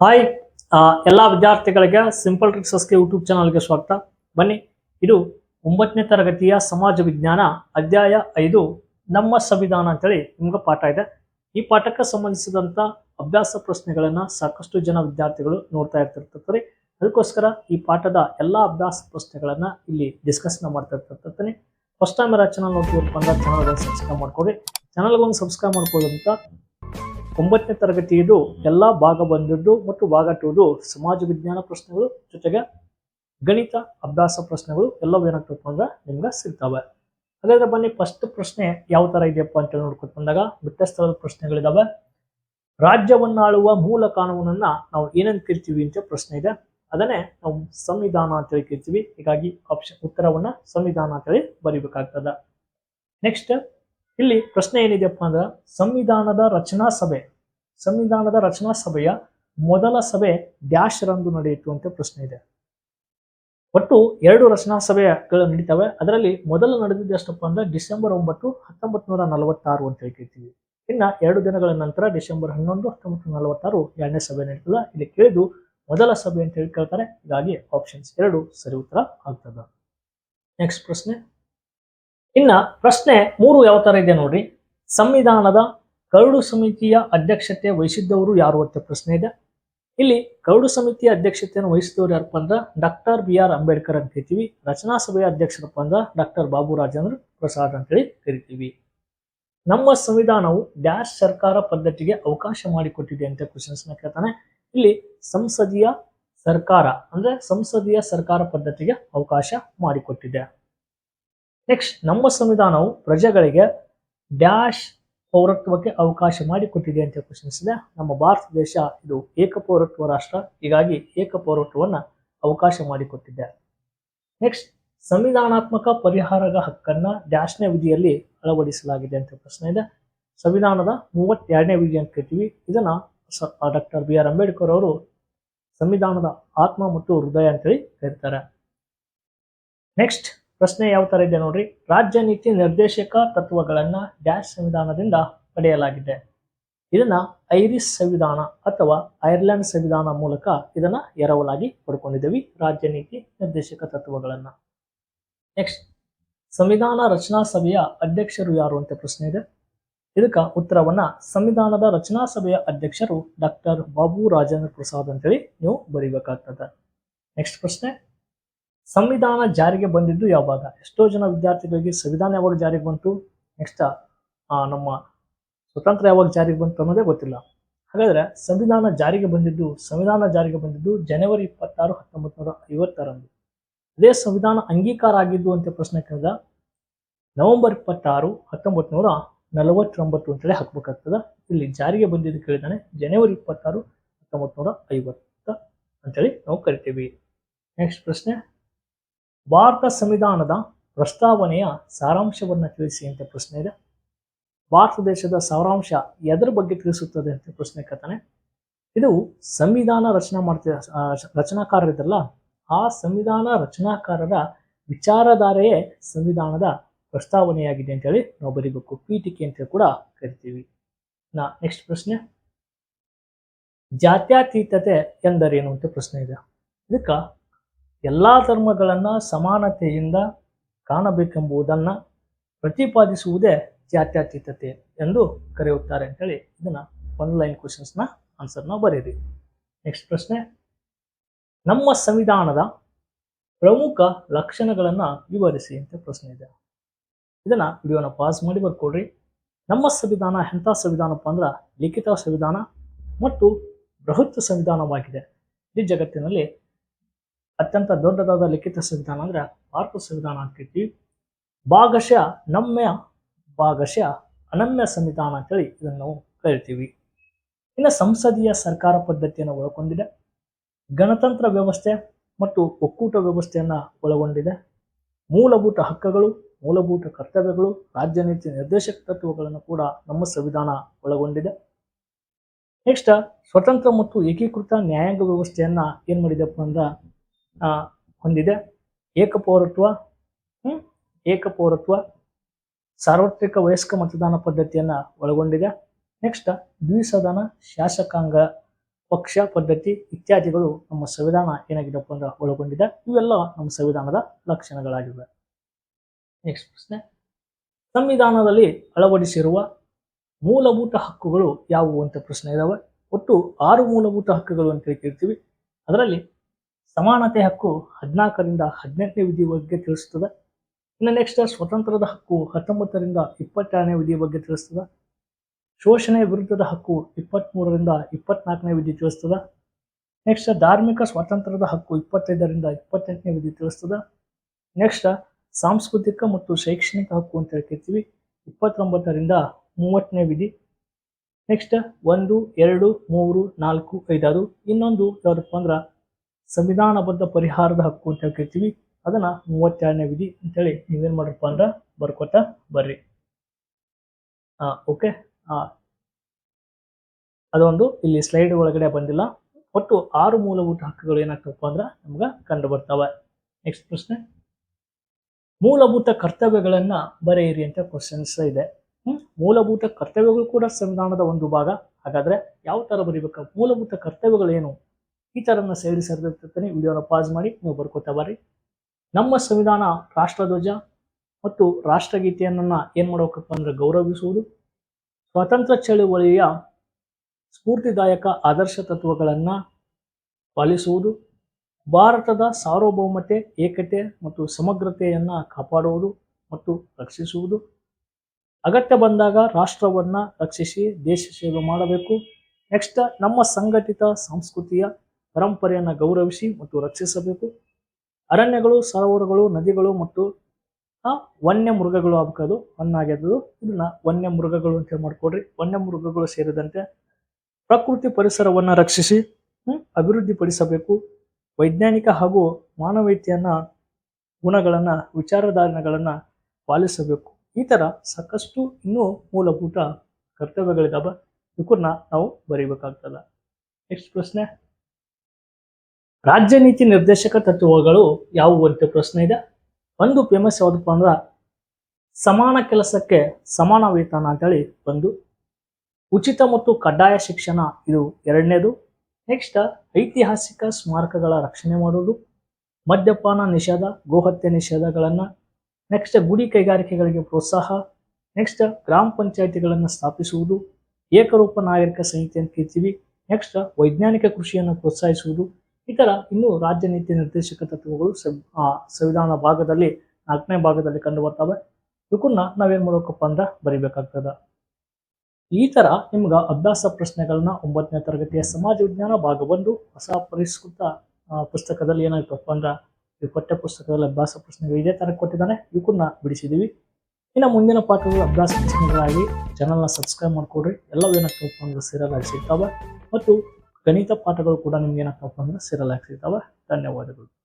Hi ಎಲ್ಲ ವಿದ್ಯಾರ್ಥಿಗಳಿಗೆ simple ಟ್ರಿಕ್ಸಸ್ಗೆ YouTube ಚಾನಲ್ಗೆ ಸ್ವಾಗತ. ಬನ್ನಿ, ಇದು ಒಂಬತ್ತನೇ ತರಗತಿಯ ಸಮಾಜ ವಿಜ್ಞಾನ ಅಧ್ಯಾಯ ಐದು, ನಮ್ಮ ಸಂವಿಧಾನ ಅಂತೇಳಿ ನಿಮ್ಗೆ ಪಾಠ ಇದೆ. ಈ ಪಾಠಕ್ಕೆ ಸಂಬಂಧಿಸಿದಂಥ ಅಭ್ಯಾಸ ಪ್ರಶ್ನೆಗಳನ್ನು ಸಾಕಷ್ಟು ಜನ ವಿದ್ಯಾರ್ಥಿಗಳು ನೋಡ್ತಾ ಇರ್ತಿರ್ತಾರೆ ಅದಕ್ಕೋಸ್ಕರ ಈ ಪಾಠದ ಎಲ್ಲ ಅಭ್ಯಾಸ ಪ್ರಶ್ನೆಗಳನ್ನು ಇಲ್ಲಿ ಡಿಸ್ಕಸ್ನ ಮಾಡ್ತಾ ಇರ್ತಿರ್ತೀನಿ ಫಸ್ಟ್ ಟೈಮ್ ಚಾನಲ್ ನೋಡ್ತೀವಪ್ಪ ಅಂದ್ರೆ ಚಾನಲ್ ಸಬ್ಸ್ಕ್ರೈಬ್ ಮಾಡ್ಕೊಡಿ ಚಾನಲ್ಗೊಂದು ಸಬ್ಸ್ಕ್ರೈಬ್ ಮಾಡ್ಕೊಳ್ಳೋದಂತ ಒಂಬತ್ತನೇ ತರಗತಿಯದು ಎಲ್ಲ ಭಾಗ ಬಂದಿದ್ದು ಮತ್ತು ಭಾಗ ಟೂದು ಸಮಾಜ ವಿಜ್ಞಾನ ಪ್ರಶ್ನೆಗಳು, ಜೊತೆಗೆ ಗಣಿತ ಅಭ್ಯಾಸ ಪ್ರಶ್ನೆಗಳು ಎಲ್ಲವೂ ಏನಾಗ್ತಪ್ಪ ಅಂದ್ರೆ ನಿಮ್ಗೆ ಸಿಗ್ತವೆ. ಹಾಗಾದ್ರೆ ಬನ್ನಿ ಫಸ್ಟ್ ಪ್ರಶ್ನೆ ಯಾವ ತರ ಇದೆಯಪ್ಪ ಅಂತ ನೋಡ್ಕೊತ ಬಂದಾಗ ವ್ಯತ್ಯಸ್ತವಾದ ಪ್ರಶ್ನೆಗಳಿದಾವೆ. ರಾಜ್ಯವನ್ನಾಳುವ ಮೂಲ ಕಾನೂನನ್ನ ನಾವು ಏನಂತ ಕರಿತೀವಿ ಅಂತ ಪ್ರಶ್ನೆ ಇದೆ. ಅದನ್ನೇ ನಾವು ಸಂವಿಧಾನ ಅಂತೇಳಿ ಕರಿತೀವಿ. ಹೀಗಾಗಿ ಆಪ್ಷನ್ ಉತ್ತರವನ್ನ ಸಂವಿಧಾನ ಅಂತೇಳಿ ಬರೀಬೇಕಾಗ್ತದ. ನೆಕ್ಸ್ಟ್ ಇಲ್ಲಿ ಪ್ರಶ್ನೆ ಏನಿದೆಯಪ್ಪ ಅಂದ್ರೆ ಸಂವಿಧಾನದ ರಚನಾ ಸಭೆ. ಸಂವಿಧಾನದ ರಚನಾ ಸಭೆಯ ಮೊದಲ ಸಭೆ ಡ್ಯಾಶ್ ರಂದು ನಡೆಯಿತು ಅಂತ ಪ್ರಶ್ನೆ ಇದೆ. ಒಟ್ಟು ಎರಡು ರಚನಾ ಸಭೆಗಳು ನಡೀತವೆ. ಅದರಲ್ಲಿ ಮೊದಲು ನಡೆದಿದ್ದು ಎಷ್ಟಪ್ಪ ಅಂದ್ರೆ ಡಿಸೆಂಬರ್ ಒಂಬತ್ತು ಹತ್ತೊಂಬತ್ತು ನೂರ ನಲವತ್ತಾರು ಅಂತ ಹೇಳ್ತೀವಿ ಇನ್ನ ಎರಡು ದಿನಗಳ ನಂತರ ಡಿಸೆಂಬರ್ ಹನ್ನೊಂದು ಹತ್ತೊಂಬತ್ತು ನಲವತ್ತಾರು ಎರಡನೇ ಸಭೆ ನಡೀತದ. ಇಲ್ಲಿ ಕೇಳಿದು ಮೊದಲ ಸಭೆ ಅಂತ ಹೇಳಿ ಕೇಳ್ತಾರೆ. ಹೀಗಾಗಿ ಆಪ್ಷನ್ಸ್ ಎರಡು ಸರಿ ಉತ್ತರ ಆಗ್ತದ. ನೆಕ್ಸ್ಟ್ ಪ್ರಶ್ನೆ. ಇನ್ನ ಪ್ರಶ್ನೆ ಮೂರು ಯಾವ ತರ ಇದೆ ನೋಡ್ರಿ. ಸಂವಿಧಾನದ ಕರಡು ಸಮಿತಿಯ ಅಧ್ಯಕ್ಷತೆ ವಹಿಸಿದ್ದವರು ಯಾರು ಅಂತ ಪ್ರಶ್ನೆ ಇದೆ. ಇಲ್ಲಿ ಕರಡು ಸಮಿತಿಯ ಅಧ್ಯಕ್ಷತೆಯನ್ನು ವಹಿಸಿದವರು ಯಾರಪ್ಪ ಅಂದ್ರೆ ಡಾಕ್ಟರ್ ಬಿ ಆರ್ ಅಂಬೇಡ್ಕರ್ ಅಂತ ಕರಿತೀವಿ ರಚನಾ ಸಭೆಯ ಅಧ್ಯಕ್ಷರಪ್ಪ ಅಂದ್ರೆ ಡಾಕ್ಟರ್ ಬಾಬು ರಾಜೇಂದ್ರ ಪ್ರಸಾದ್ ಅಂತೇಳಿ ಕರಿತೀವಿ. ನಮ್ಮ ಸಂವಿಧಾನವು ಡ್ಯಾಶ್ ಸರ್ಕಾರ ಪದ್ಧತಿಗೆ ಅವಕಾಶ ಮಾಡಿಕೊಟ್ಟಿದೆ ಅಂತ ಕ್ವಶನ್ಸ್ನ ಕೇಳ್ತಾನೆ. ಇಲ್ಲಿ ಸಂಸದೀಯ ಸರ್ಕಾರ ಅಂದ್ರೆ ಸಂಸದೀಯ ಸರ್ಕಾರ ಪದ್ಧತಿಗೆ ಅವಕಾಶ ಮಾಡಿಕೊಟ್ಟಿದೆ. ನೆಕ್ಸ್ಟ್ ನಮ್ಮ ಸಂವಿಧಾನವು ಪ್ರಜೆಗಳಿಗೆ ಡ್ಯಾಶ್ ಪೌರತ್ವಕ್ಕೆ ಅವಕಾಶ ಮಾಡಿಕೊಟ್ಟಿದೆ ಅಂತ ಕ್ವಶನ್ಸ್ ಇದೆ ನಮ್ಮ ಭಾರತ ದೇಶ ಇದು ಏಕಪೌರತ್ವ ರಾಷ್ಟ್ರ. ಹೀಗಾಗಿ ಏಕಪೌರತ್ವವನ್ನು ಅವಕಾಶ ಮಾಡಿಕೊಟ್ಟಿದೆ ನೆಕ್ಸ್ಟ್ ಸಂವಿಧಾನಾತ್ಮಕ ಪರಿಹಾರದ ಹಕ್ಕನ್ನ ಡ್ಯಾಶ್ನ ವಿಧಿಯಲ್ಲಿ ಅಳವಡಿಸಲಾಗಿದೆ ಅಂತ ಪ್ರಶ್ನೆ ಇದೆ. ಸಂವಿಧಾನದ ಮೂವತ್ತೆರಡನೇ ವಿಧಿ ಅಂತ ಕರಿತೀವಿ ಇದನ್ನ ಡಾಕ್ಟರ್ ಬಿ ಆರ್ ಅಂಬೇಡ್ಕರ್ ಅವರು ಸಂವಿಧಾನದ ಆತ್ಮ ಮತ್ತು ಹೃದಯ ಅಂತೇಳಿ ಕರೀತಾರೆ. ನೆಕ್ಸ್ಟ್ ಪ್ರಶ್ನೆ ಯಾವ ತರ ಇದೆ ನೋಡ್ರಿ. ರಾಜ್ಯ ನೀತಿ ನಿರ್ದೇಶಕ ತತ್ವಗಳನ್ನ ಡ್ಯಾಶ್ ಸಂವಿಧಾನದಿಂದ ಪಡೆಯಲಾಗಿದೆ. ಇದನ್ನ ಐರಿಸ್ ಸಂವಿಧಾನ ಅಥವಾ ಐರ್ಲೆಂಡ್ ಸಂವಿಧಾನ ಮೂಲಕ ಇದನ್ನ ಎರವಲಾಗಿ ಪಡ್ಕೊಂಡಿದ್ದೀವಿ ರಾಜ್ಯ ನೀತಿ ನಿರ್ದೇಶಕ ತತ್ವಗಳನ್ನ. ನೆಕ್ಸ್ಟ್, ಸಂವಿಧಾನ ರಚನಾ ಸಭೆಯ ಅಧ್ಯಕ್ಷರು ಯಾರು ಅಂತ ಪ್ರಶ್ನೆ ಇದೆ. ಇದಕ್ಕ ಉತ್ತರವನ್ನ ಸಂವಿಧಾನದ ರಚನಾ ಸಭೆಯ ಅಧ್ಯಕ್ಷರು ಡಾಕ್ಟರ್ ಬಾಬು ರಾಜೇಂದ್ರ ಪ್ರಸಾದ್ ಅಂತೇಳಿ ನೀವು ಬರೀಬೇಕಾಗ್ತದೆ. ನೆಕ್ಸ್ಟ್ ಪ್ರಶ್ನೆ ಸಂವಿಧಾನ ಜಾರಿಗೆ ಬಂದಿದ್ದು ಯಾವಾಗ? ಎಷ್ಟೋ ಜನ ವಿದ್ಯಾರ್ಥಿಗಳಿಗೆ ಸಂವಿಧಾನ ಯಾವಾಗ ಜಾರಿಗೆ ಬಂತು? ನೆಕ್ಸ್ಟ್ ನಮ್ಮ ಸ್ವತಂತ್ರ ಯಾವಾಗ ಜಾರಿಗೆ ಬಂತು ಅನ್ನೋದೇ ಗೊತ್ತಿಲ್ಲ. ಹಾಗಾದ್ರೆ ಸಂವಿಧಾನ ಜಾರಿಗೆ ಬಂದಿದ್ದು, ಸಂವಿಧಾನ ಜಾರಿಗೆ ಬಂದಿದ್ದು ಜನವರಿ ಇಪ್ಪತ್ತಾರು ಹತ್ತೊಂಬತ್ತು ನೂರ ಐವತ್ತರಂದು. ಅದೇ ಸಂವಿಧಾನ ಅಂಗೀಕಾರ ಆಗಿದ್ದು ಅಂತ ಪ್ರಶ್ನೆ ಕೇಳಿದ, ನವೆಂಬರ್ ಇಪ್ಪತ್ತಾರು ಹತ್ತೊಂಬತ್ತು ನೂರ ನಲವತ್ತೊಂಬತ್ತು ಅಂತೇಳಿ ಹಾಕ್ಬೇಕಾಗ್ತದೆ. ಇಲ್ಲಿ ಜಾರಿಗೆ ಬಂದಿದ್ದು ಕೇಳಿದಾನೆ ಜನವರಿ ಇಪ್ಪತ್ತಾರು ಹತ್ತೊಂಬತ್ತು ನೂರ ಐವತ್ತ ಅಂತೇಳಿ ನಾವು ಕರಿತೀವಿ. ನೆಕ್ಸ್ಟ್ ಪ್ರಶ್ನೆ. ಭಾರತ ಸಂವಿಧಾನದ ಪ್ರಸ್ತಾವನೆಯ ಸಾರಾಂಶವನ್ನು ತಿಳಿಸಿ ಅಂತ ಪ್ರಶ್ನೆ ಇದೆ. ಭಾರತ ದೇಶದ ಸಾರಾಂಶ ಎದರ ಬಗ್ಗೆ ತಿಳಿಸುತ್ತದೆ ಅಂತ ಪ್ರಶ್ನೆ ಕೇಳ್ತಾನೆ. ಇದು ಸಂವಿಧಾನ ರಚನೆ ಮಾಡ್ತಿದ ಆ, ರಚನಾಕಾರರಿದ್ದಲ್ಲ ಆ ಸಂವಿಧಾನ ರಚನಾಕಾರರ ವಿಚಾರಧಾರೆಯೇ ಸಂವಿಧಾನದ ಪ್ರಸ್ತಾವನೆಯಾಗಿದೆ ಅಂತೇಳಿ ನಾವು ಬರೀಬೇಕು ಪೀಠಿಕೆ ಅಂತ ಕೂಡ ಕರಿತೀವಿ. ನಾ ನೆಕ್ಸ್ಟ್ ಪ್ರಶ್ನೆ. ಜಾತ್ಯತೀತತೆ ಎಂದರೇನು ಅಂತ ಪ್ರಶ್ನೆ ಇದೆ. ಇದಕ್ಕ ಎಲ್ಲಾ ಧರ್ಮಗಳನ್ನು ಸಮಾನತೆಯಿಂದ ಕಾಣಬೇಕೆಂಬುದನ್ನು ಪ್ರತಿಪಾದಿಸುವುದೇ ಜಾತ್ಯತೀತತೆ ಎಂದು ಕರೆಯುತ್ತಾರೆ ಅಂತೇಳಿ ಇದನ್ನು ಒನ್ ಲೈನ್ ಕ್ವಶನ್ಸ್ನ ಆನ್ಸರ್ನ ಬರೀರಿ ನೆಕ್ಸ್ಟ್ ಪ್ರಶ್ನೆ. ನಮ್ಮ ಸಂವಿಧಾನದ ಪ್ರಮುಖ ಲಕ್ಷಣಗಳನ್ನು ವಿವರಿಸಿ ಅಂತ ಪ್ರಶ್ನೆ ಇದೆ. ಇದನ್ನು ವಿಡಿಯೋನ ಪಾಸ್ ಮಾಡಿ ಬರ್ಕೊಡ್ರಿ. ನಮ್ಮ ಸಂವಿಧಾನ ಎಂಥ ಸಂವಿಧಾನಪ್ಪ ಅಂದ್ರೆ ಲಿಖಿತ ಸಂವಿಧಾನ ಮತ್ತು ಬೃಹತ್ ಸಂವಿಧಾನವಾಗಿದೆ. ಈ ಜಗತ್ತಿನಲ್ಲಿ ಅತ್ಯಂತ ದೊಡ್ಡದಾದ ಲಿಖಿತ ಸಂವಿಧಾನ ಅಂದ್ರೆ ಭಾರತ ಸಂವಿಧಾನ ಅಂತೀವಿ ಭಾಗಶಃ ನಮ್ಯ, ಭಾಗಶಃ ಅನಮ್ಯ ಸಂವಿಧಾನ ಅಂತೇಳಿ ಇದನ್ನು ನಾವು ಕರಿತೀವಿ. ಇನ್ನು ಸಂಸದೀಯ ಸರ್ಕಾರ ಪದ್ಧತಿಯನ್ನು ಒಳಗೊಂಡಿದೆ. ಗಣತಂತ್ರ ವ್ಯವಸ್ಥೆ ಮತ್ತು ಒಕ್ಕೂಟ ವ್ಯವಸ್ಥೆಯನ್ನು ಒಳಗೊಂಡಿದೆ. ಮೂಲಭೂತ ಹಕ್ಕುಗಳು, ಮೂಲಭೂತ ಕರ್ತವ್ಯಗಳು, ರಾಜ್ಯ ನೀತಿ ನಿರ್ದೇಶಕ ತತ್ವಗಳನ್ನು ಕೂಡ ನಮ್ಮ ಸಂವಿಧಾನ ಒಳಗೊಂಡಿದೆ. ನೆಕ್ಸ್ಟ್, ಸ್ವತಂತ್ರ ಮತ್ತು ಏಕೀಕೃತ ನ್ಯಾಯಾಂಗ ವ್ಯವಸ್ಥೆಯನ್ನ ಏನ್ ಮಾಡಿದೆಪ್ಪ ಅಂದ್ರೆ ಹೊಂದಿದೆ. ಏಕಪೌರತ್ವ ಏಕಪೌರತ್ವ ಸಾರ್ವತ್ರಿಕ ವಯಸ್ಕ ಮತದಾನ ಪದ್ಧತಿಯನ್ನ ಒಳಗೊಂಡಿದೆ. ನೆಕ್ಸ್ಟ್ ದ್ವಿಸದನ ಶಾಸಕಾಂಗ ಪಕ್ಷ ಪದ್ಧತಿ ಇತ್ಯಾದಿಗಳು ನಮ್ಮ ಸಂವಿಧಾನ ಏನಾಗಿದೆಪ್ಪ ಅಂದ್ರೆ ಒಳಗೊಂಡಿದೆ. ಇವೆಲ್ಲ ನಮ್ಮ ಸಂವಿಧಾನದ ಲಕ್ಷಣಗಳಾಗಿವೆ. ನೆಕ್ಸ್ಟ್ ಪ್ರಶ್ನೆ. ಸಂವಿಧಾನದಲ್ಲಿ ಅಳವಡಿಸಿರುವ ಮೂಲಭೂತ ಹಕ್ಕುಗಳು ಯಾವುವು ಅಂತ ಪ್ರಶ್ನೆ ಇದಾವೆ. ಒಟ್ಟು ಆರು ಮೂಲಭೂತ ಹಕ್ಕುಗಳು ಅಂತ ಕೇಳ್ತೀವಿ. ಅದರಲ್ಲಿ ಸಮಾನತೆ ಹಕ್ಕು ಹದಿನಾಲ್ಕರಿಂದ ಹದಿನೆಂಟನೇ ವಿಧಿ ಬಗ್ಗೆ ತಿಳಿಸ್ತದೆ. ಇನ್ನು ನೆಕ್ಸ್ಟ್ ಸ್ವತಂತ್ರದ ಹಕ್ಕು ಹತ್ತೊಂಬತ್ತರಿಂದ ಇಪ್ಪತ್ತೆರಡನೇ ವಿಧಿ ಬಗ್ಗೆ ತಿಳಿಸ್ತದೆ. ಶೋಷಣೆ ವಿರುದ್ಧದ ಹಕ್ಕು ಇಪ್ಪತ್ತ್ಮೂರರಿಂದ ಇಪ್ಪತ್ನಾಲ್ಕನೇ ವಿಧಿ ತಿಳಿಸ್ತದೆ. ನೆಕ್ಸ್ಟ್ ಧಾರ್ಮಿಕ ಸ್ವಾತಂತ್ರ್ಯದ ಹಕ್ಕು ಇಪ್ಪತ್ತೈದರಿಂದ ಇಪ್ಪತ್ತೆಂಟನೇ ವಿಧಿ ತಿಳಿಸ್ತದೆ. ನೆಕ್ಸ್ಟ್ ಸಾಂಸ್ಕೃತಿಕ ಮತ್ತು ಶೈಕ್ಷಣಿಕ ಹಕ್ಕು ಅಂತ ಹೇಳ್ತಿರ್ತೀವಿ ಇಪ್ಪತ್ತೊಂಬತ್ತರಿಂದ ಮೂವತ್ತನೇ ವಿಧಿ. ನೆಕ್ಸ್ಟ್ ಒಂದು, ಎರಡು, ಮೂರು, ನಾಲ್ಕು, ಐದಾರು. ಇನ್ನೊಂದು ಯಾವುದಪ್ಪ ಅಂದ್ರೆ ಸಂವಿಧಾನಬದ್ಧ ಪರಿಹಾರದ ಹಕ್ಕು ಅಂತ ಹೇಳ್ತೀವಿ ಅದನ್ನ ಮೂವತ್ತೆರಡನೇ ವಿಧಿ ಅಂತೇಳಿ ನೀವೇನ್ ಮಾಡ್ರಪ್ಪ ಅಂದ್ರೆ ಬರ್ಕೋತಾ ಬರ್ರಿ. ಆ ಓಕೆ ಹಾ ಅದೊಂದು ಇಲ್ಲಿ ಸ್ಲೈಡ್ ಒಳಗಡೆ ಬಂದಿಲ್ಲ. ಒಟ್ಟು ಆರು ಮೂಲಭೂತ ಹಕ್ಕುಗಳು ಏನಾಗ್ತಪ್ಪ ಅಂದ್ರೆ ನಮ್ಗೆ ಕಂಡು ಬರ್ತಾವೆ. ನೆಕ್ಸ್ಟ್ ಪ್ರಶ್ನೆ. ಮೂಲಭೂತ ಕರ್ತವ್ಯಗಳನ್ನ ಬರೆಯಿರಿ ಅಂತ ಕ್ವಶನ್ಸ್ ಇದೆ. ಮೂಲಭೂತ ಕರ್ತವ್ಯಗಳು ಕೂಡ ಸಂವಿಧಾನದ ಒಂದು ಭಾಗ. ಹಾಗಾದ್ರೆ ಯಾವ ತರ ಬರೀಬೇಕು? ಮೂಲಭೂತ ಕರ್ತವ್ಯಗಳೇನು? ಈ ಥರನ ಸೇರಿ ಸೇರಿದಿರ್ತಾನೆ. ವಿಡಿಯೋನ ಪಾಸ್ ಮಾಡಿ, ನೀವು ಬರ್ಕೋತಾ ಬರ್ರಿ. ನಮ್ಮ ಸಂವಿಧಾನ ರಾಷ್ಟ್ರಧ್ವಜ ಮತ್ತು ರಾಷ್ಟ್ರಗೀತೆಯನ್ನ ಏನು ಮಾಡಬೇಕಪ್ಪ ಅಂದ್ರೆ ಗೌರವಿಸುವುದು. ಸ್ವಾತಂತ್ರ್ಯ ಚಳುವಳಿಯ ಸ್ಫೂರ್ತಿದಾಯಕ ಆದರ್ಶ ತತ್ವಗಳನ್ನ ಪಾಲಿಸುವುದು. ಭಾರತದ ಸಾರ್ವಭೌಮತೆ, ಏಕತೆ ಮತ್ತು ಸಮಗ್ರತೆಯನ್ನು ಕಾಪಾಡುವುದು ಮತ್ತು ರಕ್ಷಿಸುವುದು. ಅಗತ್ಯ ಬಂದಾಗ ರಾಷ್ಟ್ರವನ್ನ ರಕ್ಷಿಸಿ ದೇಶ ಸೇವೆ ಮಾಡಬೇಕು. ನೆಕ್ಸ್ಟ್ ನಮ್ಮ ಸಂಘಟಿತ ಸಂಸ್ಕೃತಿಯ ಪರಂಪರೆಯನ್ನ ಗೌರವಿಸಿ ಮತ್ತು ರಕ್ಷಿಸಬೇಕು. ಅರಣ್ಯಗಳು, ಸರೋವರಗಳು, ನದಿಗಳು ಮತ್ತು ವನ್ಯ ಮೃಗಗಳು ಆಗ್ಬೇಕದು ಹಣ್ಣಾಗ್ಯದು ಇದನ್ನ ವನ್ಯ ಮೃಗಗಳು ಅಂತ ಮಾಡ್ಕೊಡ್ರಿ. ವನ್ಯ ಮೃಗಗಳು ಸೇರಿದಂತೆ ಪ್ರಕೃತಿ ಪರಿಸರವನ್ನ ರಕ್ಷಿಸಿ ಅಭಿವೃದ್ಧಿಪಡಿಸಬೇಕು ವೈಜ್ಞಾನಿಕ ಹಾಗೂ ಮಾನವೀಯತೆಯನ್ನ ಗುಣಗಳನ್ನ, ವಿಚಾರಧಾರಣೆಗಳನ್ನ ಪಾಲಿಸಬೇಕು. ಈ ತರ ಸಾಕಷ್ಟು ಇನ್ನೂ ಮೂಲಭೂತ ಕರ್ತವ್ಯಗಳಿದಾವೆ. ಇವಕ್ಕನ್ನ ನಾವು ಬರೀಬೇಕಾಗ್ತದ. ನೆಕ್ಸ್ಟ್ ಪ್ರಶ್ನೆ. ರಾಜ್ಯ ನೀತಿ ನಿರ್ದೇಶಕ ತತ್ವಗಳು ಯಾವುವು ಅಂತ ಪ್ರಶ್ನೆ ಇದೆ. ಒಂದು ಫೇಮಸ್ ಯಾವುದಪ್ಪ ಅಂದ್ರೆ ಸಮಾನ ಕೆಲಸಕ್ಕೆ ಸಮಾನ ವೇತನ ಅಂತೇಳಿ ಒಂದು ಉಚಿತ ಮತ್ತು ಕಡ್ಡಾಯ ಶಿಕ್ಷಣ ಇದು ಎರಡನೇದು. ನೆಕ್ಸ್ಟ್ ಐತಿಹಾಸಿಕ ಸ್ಮಾರಕಗಳ ರಕ್ಷಣೆ ಮಾಡುವುದು ಮದ್ಯಪಾನ ನಿಷೇಧ, ಗೋಹತ್ಯೆ ನಿಷೇಧಗಳನ್ನು ನೆಕ್ಸ್ಟ್ ಗುಡಿ ಕೈಗಾರಿಕೆಗಳಿಗೆ ಪ್ರೋತ್ಸಾಹ ನೆಕ್ಸ್ಟ್ ಗ್ರಾಮ ಪಂಚಾಯತಿಗಳನ್ನು ಸ್ಥಾಪಿಸುವುದು, ಏಕರೂಪ ನಾಗರಿಕ ಸಂಹಿತೆ ಅಂತ ಕರಿತೀವಿ ನೆಕ್ಸ್ಟ್ ವೈಜ್ಞಾನಿಕ ಕೃಷಿಯನ್ನು ಪ್ರೋತ್ಸಾಹಿಸುವುದು ಈ ತರ ಇನ್ನು ರಾಜ್ಯ ನೀತಿ ನಿರ್ದೇಶಕ ತತ್ವಗಳು ಸಂವಿಧಾನ ಭಾಗದಲ್ಲಿ, ನಾಲ್ಕನೇ ಭಾಗದಲ್ಲಿ ಕಂಡು ಬರ್ತವೆ. ಇವಕ್ಕನ್ನ ನಾವೇನ್ ಮಾಡ್ಬೇಕಪ್ಪ ಅಂದ್ರೆ ಬರಿಬೇಕಾಗ್ತದ. ಈ ತರ ನಿಮ್ಗ ಅಭ್ಯಾಸ ಪ್ರಶ್ನೆಗಳನ್ನ ಒಂಬತ್ತನೇ ತರಗತಿಯ ಸಮಾಜ ವಿಜ್ಞಾನ ಭಾಗ ಒಂದು ಹೊಸ ಪರಿಷ್ಕೃತ ಪುಸ್ತಕದಲ್ಲಿ ಏನಾಯ್ತಪ್ಪ ಅಂದ್ರ ಈ ಪಠ್ಯ ಪುಸ್ತಕದಲ್ಲಿ ಅಭ್ಯಾಸ ಪ್ರಶ್ನೆಗಳು ಇದೇ ತರ ಕೊಟ್ಟಿದ್ದಾನೆ. ಇವಕ್ಕನ್ನ ಬಿಡಿಸಿದೀವಿ. ಇನ್ನು ಮುಂದಿನ ಪಾಠಗಳು ಅಭ್ಯಾಸ ಪ್ರಶ್ನೆಗಳಾಗಿ ಚಾನಲ್ನ ಸಬ್ಸ್ಕ್ರೈಬ್ ಮಾಡ್ಕೊಡ್ರಿ. ಎಲ್ಲವೂ ಏನಾಗ್ತಪ್ಪ ಅಂದ್ರೆ ಸಿಗ್ತಾವೆ. ಮತ್ತು ಗಣಿತ ಪಾಠಗಳು ಕೂಡ ನಿಮ್ಗೆ ಏನಾಗ್ತಪ್ಪ ಅಂದ್ರೆ ಆಗಿ ಧನ್ಯವಾದಗಳು.